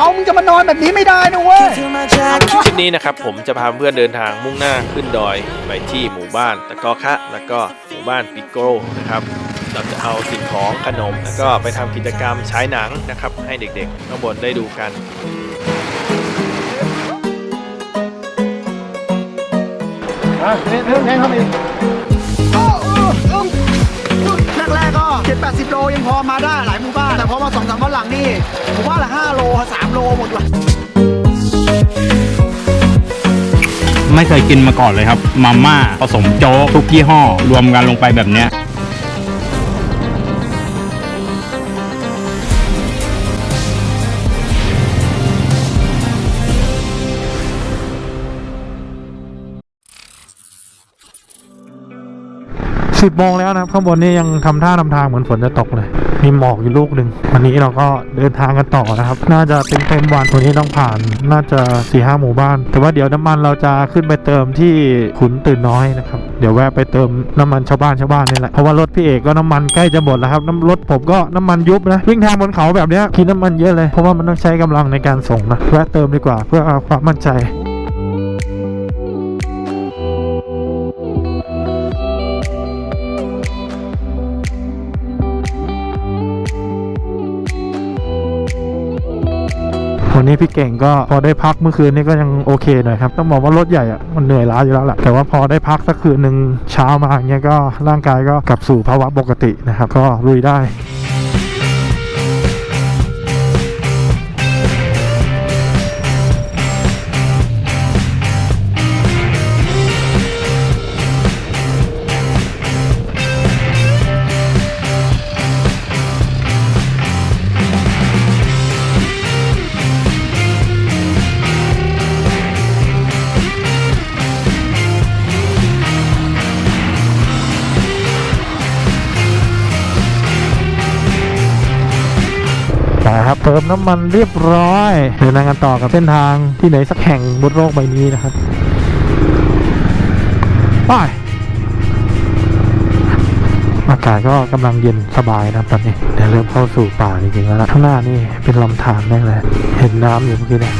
เขามึงจะมานอนแบบนี้ไม่ได้นะเว้ย Feel my jacket. คลิปนี้นะครับผมจะพาเพื่อนเดินทางมุ่งหน้าขึ้นดอยไปที่หมู่บ้านตะกอคะแล้วก็หมู่บ้านปิโกโรนะครับ เราจะเอาสิ่งของขนม แล้วก็ไปทำกิจกรรมฉายหนังนะครับ ให้เด็กๆข้างบนได้ดูกัน แรกๆก็เจ็ดแปดสิบโลยังพอมาได้หลายหมู่บ้านแต่พอมาสองสามวันหลังนี่หมู่บ้านละห้าโลสามโลหมดเละไม่เคยกินมาก่อนเลยครับมาม่าผสมโจ๊กทุกยี่ห้อ รวมกันลงไปแบบเนี้ย สิบโมงแล้วนะครับข้างบนนี่ยังทำท่าทำทางเหมือนฝนจะตกเลย มีหมอกอยู่ลูกหนึ่งวันนี้เราก็เดินทางกันต่อนะครับ น่าจะเต็มเต็มวันวันนี้ต้องผ่านน่าจะสี่ห้าหมู่บ้าน แต่ว่าเดี๋ยวน้ำมันเราจะขึ้นไปเติมที่ขุนตื่นน้อยนะครับเดี๋ยวแวะไปเติมน้ำมันชาวบ้านชาวบ้านนี่แหละเพราะว่ารถพี่เอกก็น้ำมันใกล้จะหมดแล้วครับน้ำรถผมก็น้ำมันยุบนะวิ่งทางบนเขาแบบนี้กินน้ำมันเยอะเลยเพราะว่ามันต้องใช้กำลังในการส่งนะแวะเติมดีกว่าเพื่อความมั่นใจ วันนี้พี่เก่งก็พอได้พักเมื่อคืนนี้ก็ยังโอเคหน่อยครับ ต้องบอกว่ารถใหญ่อะมันเหนื่อยล้าอยู่แล้วแหละแต่ว่าพอได้พักสักคืนหนึ่งเช้ามาอย่างเงี้ยก็ร่างกายก็กลับสู่ภาวะปกตินะครับ ก็ลุยได้ มน้ำมันเรียบร้อยเดินทางกันต่อกับเส้นทางที่ไหนสักแห่งบนโลกใบนี้นะครับไปอากาศก็กำลังเย็นสบายนะตอนนี้เดี๋ยวเริ่มเข้าสู่ป่าจริงๆแล้วนะข้างหน้านี่เป็นลำธารแน่เลยเห็นน้ำอยู่เมื่อกี้เนี่ย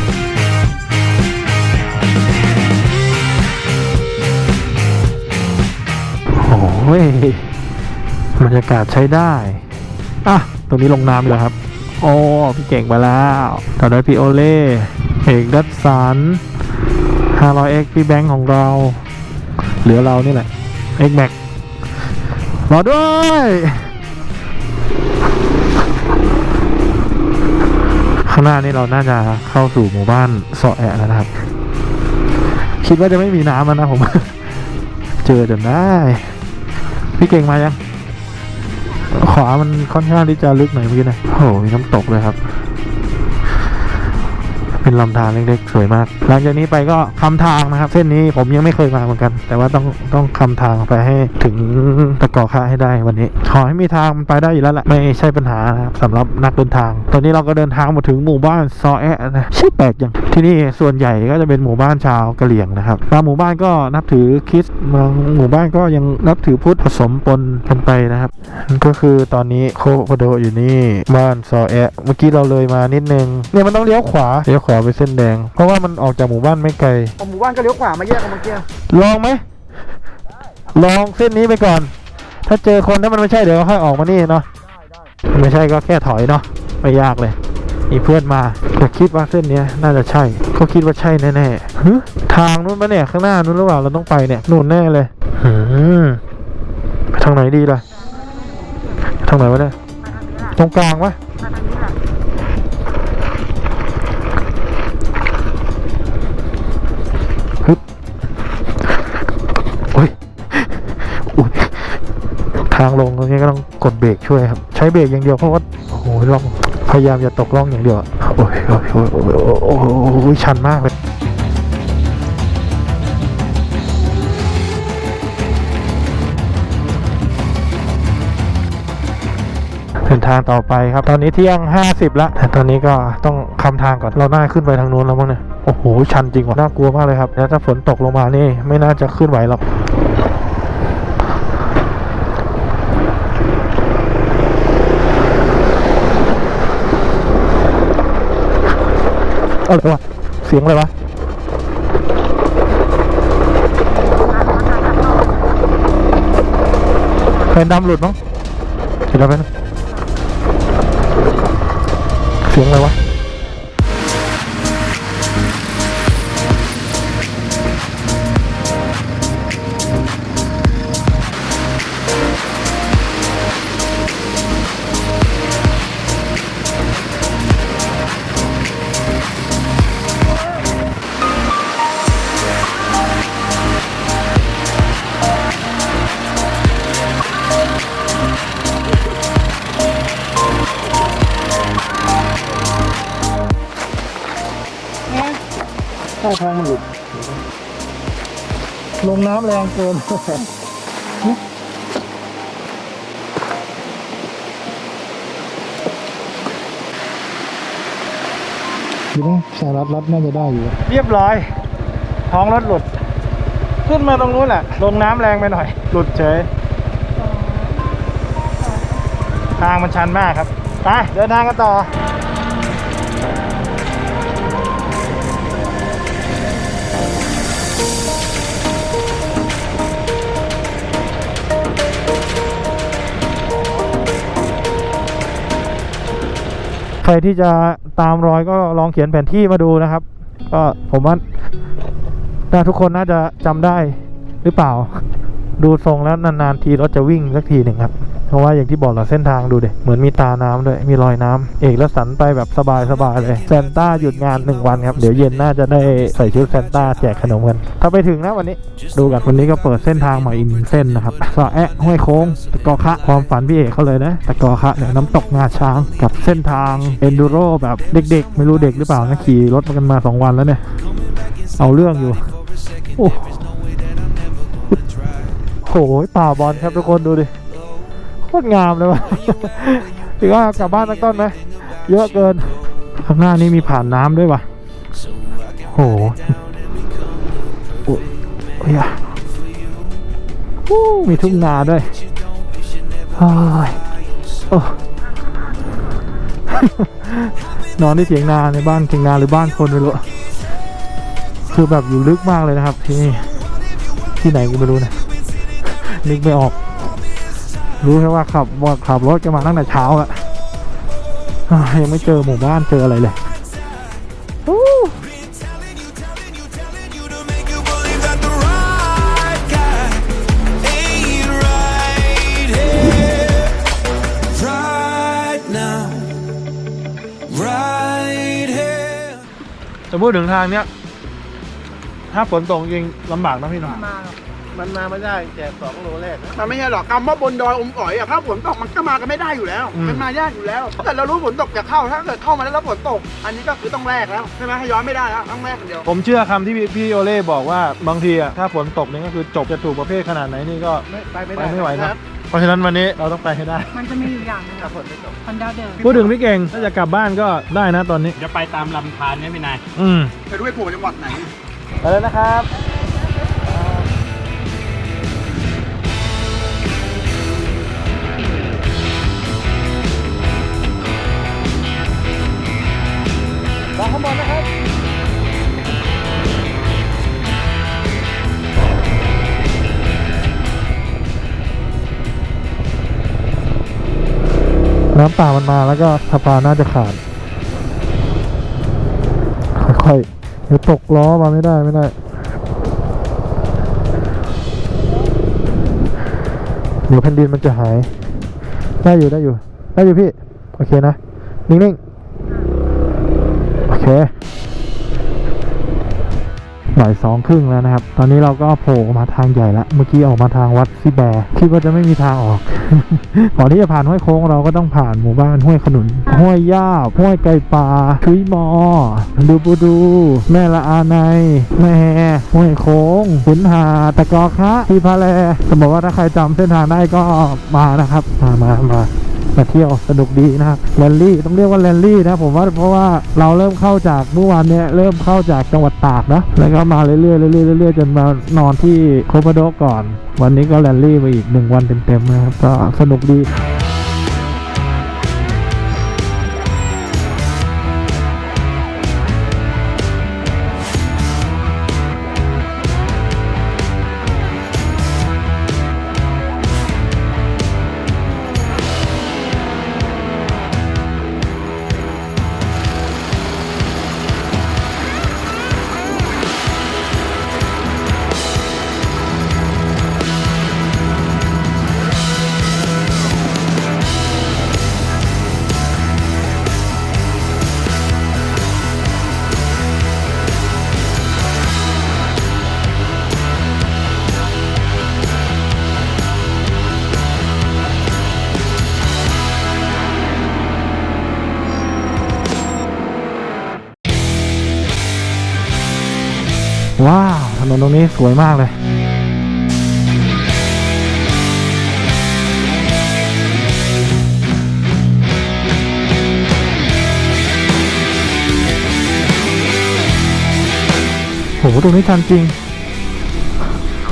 โอ้ยบรรยากาศใช้ได้ อะ ตรงนี้ลงน้ำเลยครับ โอ้พี่เก่งมาแล้วต่อด้วยพี่โอเล่เอกดัตสัน 500x พี่แบงค์ของเรา เหลือเรานี่แหละ x max รอด้วยข้างหน้านี่เราน่าจะเข้าสู่หมู่บ้านเสาะแอะแล้วนะครับ คิดว่าจะไม่มีน้ำแล้วนะผม เจอจนได้ พี่เก่งมายัง ขวามันค่อนข้างที่จะลึกหน่อยเมื่อกี้นะโอ้โหมีน้ำตกเลยครับ เป็นลำธารเล็กๆ สวยมาก หลังจากนี้ไปก็คำทางนะครับ เส้นนี้ผมยังไม่เคยมาเหมือนกัน แต่ว่าต้องต้องคำทางไปให้ถึงตะกอค่าให้ได้วันนี้ขอให้มีทางมันไปได้อยู่แล้วแหละไม่ใช่ปัญหานะครับสำหรับนักเดินทาง ตอนนี้เราก็เดินทางมาถึงหมู่บ้านซอแอะนะชื่อแปลกอย่างที่นี่ส่วนใหญ่ก็จะเป็นหมู่บ้านชาวกะเหรี่ยงนะครับบางหมู่บ้านก็นับถือคริสต์บางหมู่บ้านก็ยังนับถือพุทธผสมปนกันไปนะครับ ก็คือตอนนี้โคโคโดอยู่นี่บ้านซอแอะเมื่อกี้เราเลยมานิดนึงเนี่ยมันต้องเลี้ยวขวาเลี้ยวขวาไปเส้นแดง เพราะว่ามันออกจากหมู่บ้านไม่ไกลหมู่บ้านก็เลี้ยวขวามาแยกกันเมื่อกี้ลองไหมลองเส้นนี้ไปก่อน ถ้าเจอคนถ้ามันไม่ใช่เดี๋ยวค่อยออกมานี่เนาะไม่ใช่ก็แค่ถอยเนาะไม่ยากเลยมีเพื่อนมาแต่คิดว่าเส้นเนี้ยน่าจะใช่ก็คิดว่าใช่แน่ๆฮึทางนู้นปะเนี่ยข้างหน้านู้นหรือเปล่าเราต้องไปเนี่ยนู่นแน่เลยหืมไปทางไหนดีล่ะทางไหนวะเนี่ยตรงกลางวะ ทางลงตรงนี้ก็ต้องกดเบรกช่วยครับ ใช้เบรกอย่างเดียวเพราะว่าโอ้โหลองพยายามอย่าตกล่องอย่างเดียวโอ้ยโอ้ยโอ้ยโอ้ยชันมากเลยเดินทางต่อไปครับ ตอนนี้เที่ยง 50 แล้วแต่ตอนนี้ก็ต้องคำทางก่อนเราหน่าขึ้นไปทางนู้นแล้วมั้งเนี่ยโอ้โหชันจริงว่ะน่ากลัวมากเลยครับ แล้วถ้าฝนตกลงมานี่ไม่น่าจะขึ้นไหวหรอก อะไรวะ เสียงอะไรวะแฟนดำหลุดมั้งเห็นแล้วไหมนเสียงอะไรวะ แรงเกินอยู่ตรงสายรัดรัดน่าจะได้อยู่ เรียบร้อย ท้องรถหลุด ขึ้นมาตรงนู้นแหละลงน้ำแรงไปหน่อย หลุดเฉย ทางมันชันมากครับ ไปเดินทางกันต่อ ครที่จะตามรอยก็ลองเขียนแผนที่มาดูนะครับ ก็ผมว่าน่าทุกคนน่าจะจำได้หรือเปล่า ดูทรงแล้วนานๆทีรถจะวิ่งสักทีหนึ่งครับ เพราะว่าอย่างที่บอกเราเส้นทางดูเด็เหมือนมีตาน้ำด้วยมีรอยน้ำเอกและสันไปแบบสบายๆเลยแซนต้าหยุดงานหนึ่งวันครับ เดี๋ยวเย็นน่าจะได้ใส่ชุดแซนต้าแจกขนมกัน ถ้าไปถึงนะวันนี้ ดูกันวันนี้ก็เปิดเส้นทางใหม่อีกหนึ่งเส้นนะครับสะแอะห้วยโค้งตะกอคะความฝันพี่เอกเขาเลยนะตะกอคะเนี่ยน้ำตกงาช้างกับเส้นทางเอนดูโรแบบเด็กๆ ไม่รู้เด็กหรือเปล่านะขี่รถมากันมาสองวันแล้วเนี่ยเอาเรื่องอยู่โอ้โหป่าบอลครับทุกคนดูดิ โคตรงามเลยวะถือว่ากลับบ้านสักต้นไหมเยอะเกิน ข้างหน้านี่มีผ่านน้ำด้วยวะโหโอ้โอ้ยอะอู้มีทุ่งนาด้วยโอ้ยโอ้นอนที่เถียงนาในบ้านเถียงนาหรือบ้านคนไม่รู้คือแบบอยู่ลึกมากเลยนะครับที่นี่ที่ไหนกูไม่รู้นะนึกไม่ออก รู้แค่ว่าขับว่าขับรถกันมาตั้งแต่เช้าอะอ่ายังไม่เจอหมู่บ้านเจออะไรเลยอู้ right now, right here. จะพูดถึงทางเนี้ย ถ้าฝนตกจริงลำบากนะพี่น้อง มันมาไม่ได้แจกสองโลแรกมันไม่ใช่หรอกคำว่าบนดอยอมก๋อยอะถ้าฝนตกมันก็มากันไม่ได้อยู่แล้ว อืม มันมายากอยู่แล้วถ้าเกิดเรารู้ฝนตกจะเข้า ถ้าเกิดเข้ามาแล้วแล้วฝนตก อันนี้ก็คือต้องแลกแล้วใช่ไหมให้ย้อนไม่ได้แล้วต้องแลกคนเดียว ผมเชื่อคำที่พี่พี่โอเล่บอกว่าบางทีอะถ้าฝนตกนี่ก็คือจบจะถูกประเภทขนาดไหนนี่ก็ ไม่ไปไม่ไปได้ไม่ไหวนะ เพราะฉะนั้นวันนี้เราต้องไปให้ได้ มันจะมีอยู่อย่างหนึงถ้าอะฝนไม่ตก คอนด้าเดิมพูดถึงพี่เก่งถ้าจะกลับบ้านก็ได้นะตอนนี้ จะไปตามลำธารเนี่ยพี่นาย อืม ไปด้วยผัวจังหวัดไหน ไปเลยนะครับ ข้างบนนะครับน้ำป่ามันมาแล้วก็สะพานน่าจะขาด ค่อยๆเดี๋ยวตกล้อมาไม่ได้ไม่ได้ เดี๋ยวแผ่นดินมันจะหาย ได้อยู่ได้อยู่ ได้อยู่พี่ โอเคนะ นิ่งๆ เคบ่ายสองครึ่งแล้วนะครับ ตอนนี้เราก็โผล่มาทางใหญ่ละ เมื่อกี้ออกมาทางวัดซิแบคิดว่าจะไม่มีทางออก ก่อนที่จะผ่านห้วยโค้งเราก็ต้องผ่านหมู่บ้านห้วยขนุน ห้วยย่าบห้วยไก่ปลาชุยมอ ดูบูดู แม่ละอาในยแม่ห้วยโค้งขุนหาตะกอคะที่พะแลจะบอกว่าถ้าใครจำเส้นทางได้ก็มานะครับ มามามา มาเที่ยวสนุกดีนะครับแรลลี่ต้องเรียกว่าแรลลี่นะผมว่าเพราะว่าเราเริ่มเข้าจากเมื่อวานเนี้ยเริ่มเข้าจากจังหวัดตากนะแล้วก็มาเรื่อยๆเรื่อยๆเรื่อยๆจนมานอนที่โคโมโดก่อน วันนี้ก็แรลลี่ไปอีกหนึ่งวันเต็มๆนะครับก็สนุกดี ถนนตรงนี้สวยมากเลยโหตรงนี้ชันจริง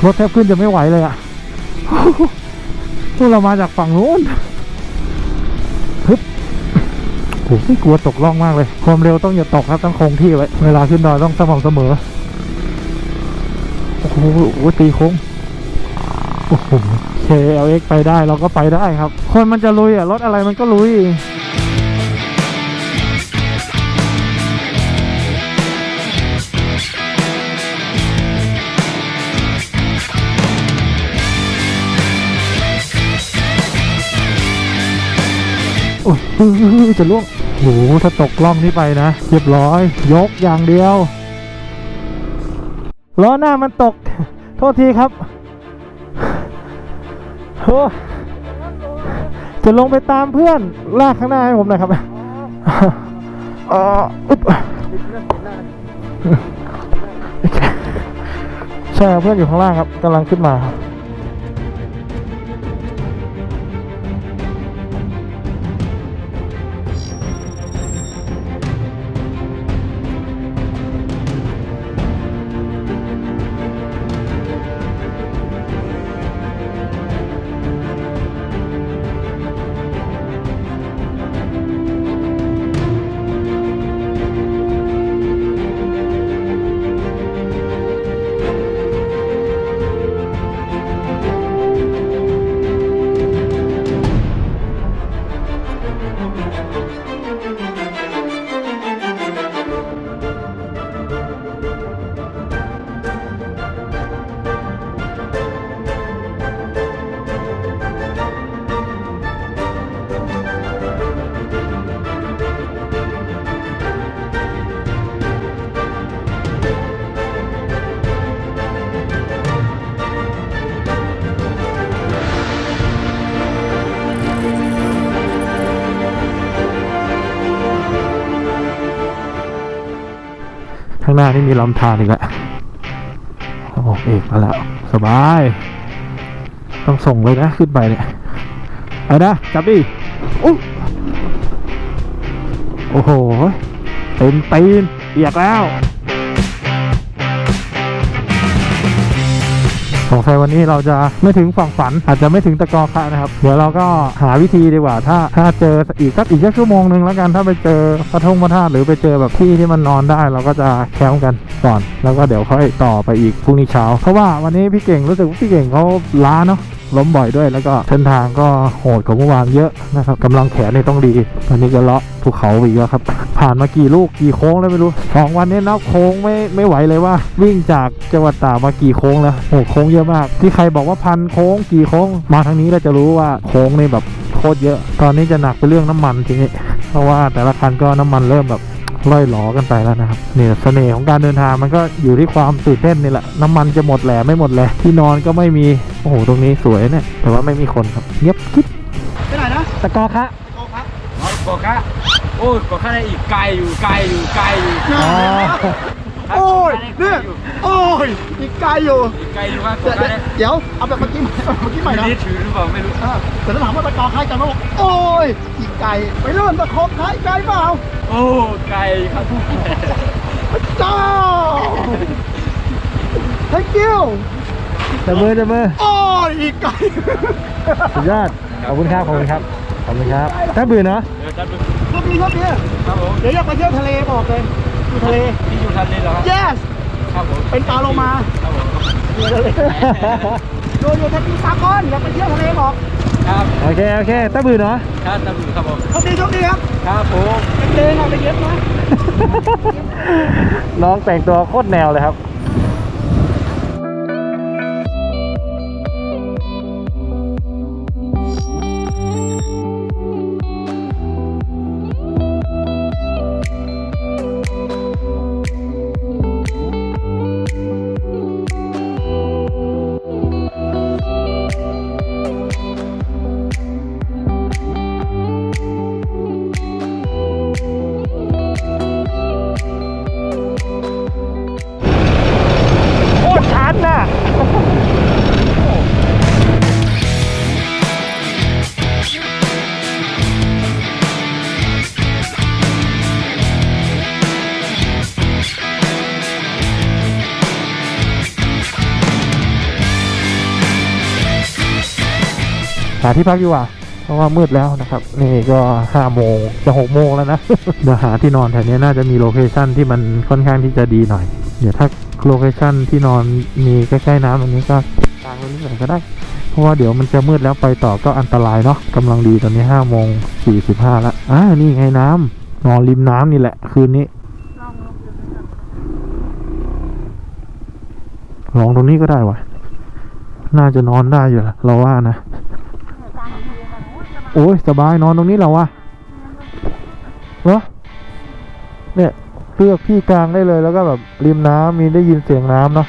รถแทบขึ้นจะไม่ไหวเลยอะพวกเรามาจากฝั่งนู้นฮึบโหไม่กลัวตกล่องมากเลย ความเร็วต้องอย่าตกครับต้องคงที่ไว้ เวลาขึ้นดอยต้องสม่ำเสมอ โอ้โหตีโค้งโอ้โห KLX ไปได้เราก็ไปได้ครับ คนมันจะลุยอะ รถอะไรมันก็ลุยโอ้ยจะล่วงโหถ้าตกล่องนี้ไปนะ เรียบร้อย ยกอย่างเดียว ล้อหน้ามันตก โทษทีครับโอ้จะลงไปตามเพื่อนลากข้างหน้าให้ผมหน่อยครับอ่ออึ๊บโอเคใช่เพื่อนอยู่ข้างล่างครับกำลังขึ้นมาครับ นี่มีลำธารอีกแล้วโอเอกมาแล้ว สบาย ต้องส่งเลยนะขึ้นไปเนี่ยเอานะจับดิอุ๊ยโอ้โห เต็มตีนเอียกแล้ว สงสัยวันนี้เราจะไม่ถึงฝั่งฝัน อาจจะไม่ถึงตะกอคะนะครับ เดี๋ยวเราก็หาวิธีดีกว่า ถ้าถ้าเจออีกสักอีกสักชั่วโมงหนึ่งแล้วกันถ้าไปเจอพระทงพระธาตุหรือไปเจอแบบที่ที่มันนอนได้ เราก็จะแคมป์กันก่อน แล้วก็เดี๋ยวค่อยต่อไปอีกพรุ่งนี้เช้า เพราะว่าวันนี้พี่เก่งรู้สึกว่าพี่เก่งเขาล้าเนาะ ล้มบ่อยด้วยแล้วก็เส้นทางก็โหดกว่าเมื่อวานเยอะนะครับกำลังแขนนี่ต้องดีวันนี้ก็เลาะภูเขาอีกแล้วครับ ผ่านมากี่ลูกกี่โค้งแล้วไม่รู้สองวันนี้นับโค้งไม่ไม่ไหวเลยว่า วิ่งจากจังหวัดตากมากี่โค้งแล้วโอ้โค้งเยอะมาก ที่ใครบอกว่าพันโค้งกี่โค้งมาทางนี้เราจะรู้ว่าโค้งนี่แบบโคตรเยอะ ตอนนี้จะหนักไปเรื่องน้ำมันทีนี้เพราะว่าแต่ละคันก็น้ำมันเริ่มแบบ ล่อยหลอกันไปแล้วนะครับเนี่ยเสน่ห์ของการเดินทางมันก็อยู่ที่ความตื่นเต้นนี่แหละน้ำมันจะหมดแหล่ไม่หมดแหล่ที่นอนก็ไม่มีโอ้โหตรงนี้สวยเนี่ยแต่ว่าไม่มีคนครับเงียบกิ๊บไปไหนนะตะกอคะโกครับกอกะโอ้ยกอกะเนี่ยอีกไกลอยู่ไกลอยู่ไกลอยู่อ๋อ โอ้ยเนี่ยโอ้ยอีกไกลอยู่อีกไกลอยู่ว่ากเดี๋อยวกะเนี่ยเดี๋ยวเอาแบบเมื่อกี้ใหม่เอาเมื่อกี้ใหม่นะนี่ถือหรือเปล่าไม่รู้อ่าแต่ถ้าถามว่าตะกอใครกันมาบอกโอ้ยอีกไกลไปเริ่มตะคบใครไกลเปล่าโอ้ไกลครับผู้แก่พระเจ้า thank you แต่มือแต่มือโอ้ยอีกไกลสุดยอดขอบคุณครับขอบคุณครับขอบคุณครับถ้าเบื่อเนาะเดี๋ยวจัดดูรอบนี้รอบนี้ครับผมเดี๋ยวอยากไปเที่ยวทะเลบอกเลย อยู่ทะเล ที่อยู่ทันเลยเหรอครับ yes ครับผมเป็นปลาโลมาครับผมโดยอยู่ทะเลสากลอยากไปเที่ยวทะเลบอกครับโอเค โอเคถ้าเบื่อเนาะครับตำรวจครับผมโชคดีโชคดีครับ ครับผมเดินเอาไปเย็บนะน้องแต่งตัวโคตรแนวเลยครับ ที่พักดีกว่า เพราะว่ามืดแล้วนะครับ นี่ก็ห้าโมงจะหกโมงแล้วนะเดี๋ยวหาที่นอนแถวนี้น่าจะมีโลเคชั่นที่มันค่อนข้างที่จะดีหน่อย เดี๋ยวถ้าโลเคชั่นที่นอนมีใกล้ๆน้ำตรงนี้ก็กางตรงนี้หน่อยก็ได้ เพราะว่าเดี๋ยวมันจะมืดแล้วไปต่อก็อันตรายเนาะกำลังดีตอนนี้ห้าโมงสี่สิบห้าแล้วอ่านี่ไงน้ำนอนริมน้ำนี่แหละ คืนนี้ลองตรงนี้ก็ได้วะน่าจะนอนได้อยู่ละเราว่านะ โอ้ยสบายนอนตรงนี้แล้ววะเหรอเนี่ยเลือกที่กลางได้เลยแล้วก็แบบริมน้ำมีได้ยินเสียงน้ำเนาะ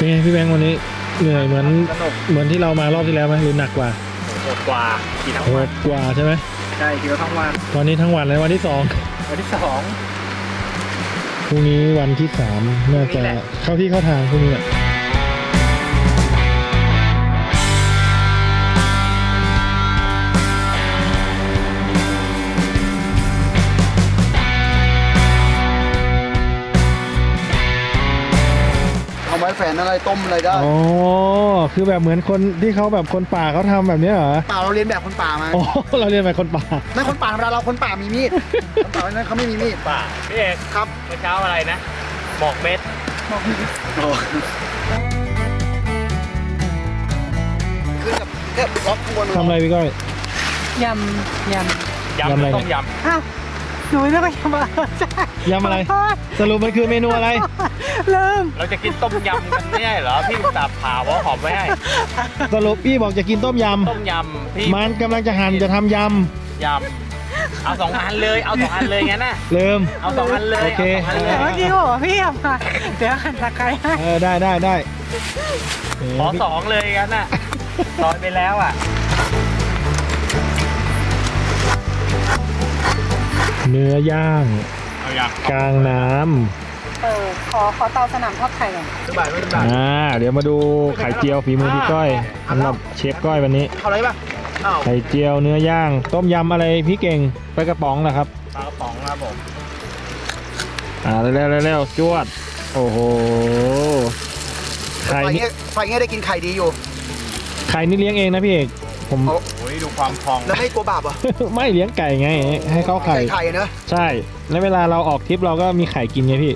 เป็นไงพี่แบงค์วันนี้เหนื่อยเหมือนเหมือนที่เรามารอบที่แล้วไหมหรือหนักกว่าโหดกว่ากี่ทั้งโหวันดกว่าใช่ไหมใช่กี่ทั้งวันวันนี้ทั้งวันเลยวันที่สองวันที่สอง พรุ่งนี้วันที่สามน่าจะเข้าที่เข้าทางพรุ่งนี้แหละ ฝนอะไรต้มอะไรได้อ๋อคือแบบเหมือนคนที่เขาแบบคนป่าเขาทำแบบเนี้ยเหรอป่าเราเรียนแบบคนป่ามาโอ้เราเรียนแบบคนป่าไม่คนป่าธรรมดาเราคนป่ามีมีด คนป่านั้นเขาไม่มีมีด ป่าพี่เอกครับเมื่อเช้าอะไรนะหมอกเม็ดขึ้นกับแค่ล็อกข้างบนทำอะไรพี่ก้อยยำยำยำอะไรยำต้มยอ้าว หนูไม่ได้ไปยำอะไรใช่ยำอะไรขโทษสรุปมันคือเมนูอะไรลืมำเราจะกินต้มยำกันไม่ใช่เหรอพี่ตับผ่าว่าหอมไม่ให้สรุปพี่บอกจะกินต้มยต้มยำพี่ำมันกำลังจะหั่นจะทำยยำเอาสองอันเลยเอาสองอันเลยงั้นน่ะำเริ่ม เอาสองอันเลยโอเคาสองอันเลแต่ยเมื่อกี้บอกว่าพี่ยำมาเดี๋ยวหันตะไคร้ให้เออได้ได้ได้เออขอสองเลยงั้นน่ะซอยไปแล้วอะ เนื้อย่างเอาอย่างกลางน้เออขอขอเตาสนามทอดไข่ก่อนสบายไม่สำบายอ่าเดี๋ยวมาดูไข่เจียวฝีมือพี่ก้อยสำหรับเชฟก้อยวันนี้ เอาอะไรป่ะอ้าวไข่เจียวเนื้อย่าง ต้มยำอะไรพี่เก่งไปกระป๋องนะครับ ปลากระป๋องครับผมอ่าเร็วๆเร็วๆจวด โอ้โหไฟไข่นี่เงี้ยไฟเงี้ยได้กินไข่ดีอยู่ไข่นี่เลี้ยงเองนะพี่เอก ผมเอาโอ้ยดูความพอง แล้วไม่กลัวบาปเหรอะไม่เลี้ยงไก่ไง ให้เขาไข่ ใส่ไข่อะเนอะใช่ แล้วเวลาเราออกทริปเราก็มีไข่กินไงพี่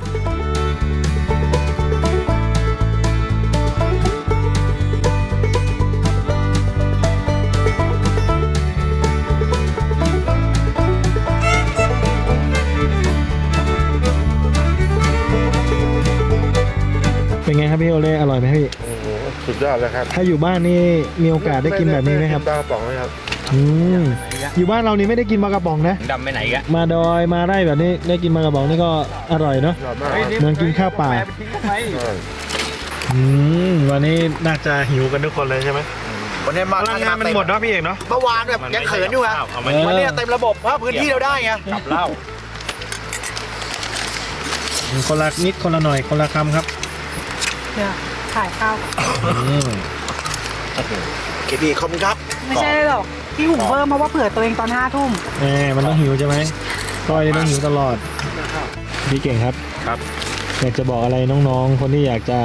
เป็นไงครับพี่โอเล่อร่อยไหมพี่ สุดยอดเลยครับถ้าอยู่บ้านนี่มีโอกาสได้กินแบบนี้ไหมครับปลากระป๋องไหมครับอืมอยู่บ้านเรานี่ไม่ได้กินมากระป๋องนะดำไปไหนกะมาดอยมาไร่แบบนี้ได้กินมากระป๋องนี่ก็อร่อยเนาะยอดมากเหมือนกินข้าวเปล่าอืมวันนี้น่าจะหิวกันทุกคนเลยใช่ไหมวันนี้มาพลังงานมันหมดเนาะพี่เอกเนาะเมื่อวานแบบยังเขินอยู่ไงเอามาเออวันนี้เต็มระบบเพราะพื้นที่เราได้ไงกับเหล้าคนละนิดคนละหน่อยคนละคำครับ เดี๋ยวถ่ายข้าวก่อนอืมเคบีขอบคุณครับไม่ใช่หรอกพี่หุงเพิ่มเพราะว่าเผื่อตัวเองตอนห้าทุ่มแหมมันต้องหิวใช่ไหมก้อยนี่ต้องหิวตลอดพี่เก่งครับ ครับ อยากจะบอกอะไรน้องๆ คนที่อยากจะ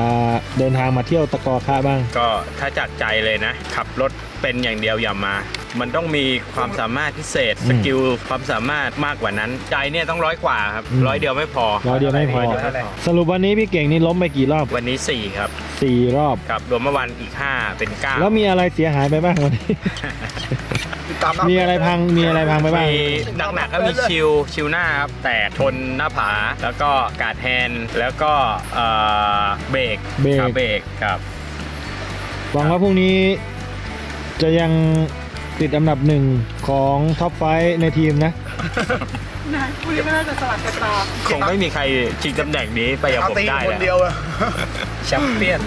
เดินทางมาเที่ยวตะกอค่าบ้าง ก็ถ้าจากใจเลยนะ ขับรถ เป็นอย่างเดียวอย่ามา มันต้องมีความสามารถพิเศษสกิลความสามารถมากกว่านั้น ใจเนี่ยต้องร้อยกว่าครับอืมร้อยเดียวไม่พอ ร้อยเดียวไม่พอร้ยเดียวไม่พอ สรุปวันนี้พี่เก่งนี่ล้มไปกี่รอบวันนี้ 4 ครับ สี่รอบกับรวมเมื่อวันอีก 5 เป็น9แล้วมีอะไรเสียหายไปบ้างวันนี้ติดตามนะมีอะไรพังมีอะไรพังไปบ้าง มีหนักๆก็มีชิวชิวหน้าครับแต่ชนหน้าผา แล้วก็การ์ดแฮนด์แล้วก็เอ่อเบรกเบรกคเบรกครับ หวังว่าพรุ่งนี้ จะยังติดอันดับหนึ่งของท็อปไฟในทีมนะ นะคุณนี่ไม่น่าจะสลัดกันตาคงไม่มีใครชิงตำแหน่งนี้ไปกับผมได้คนแล้วเดียวอะ แชมเปี้ยน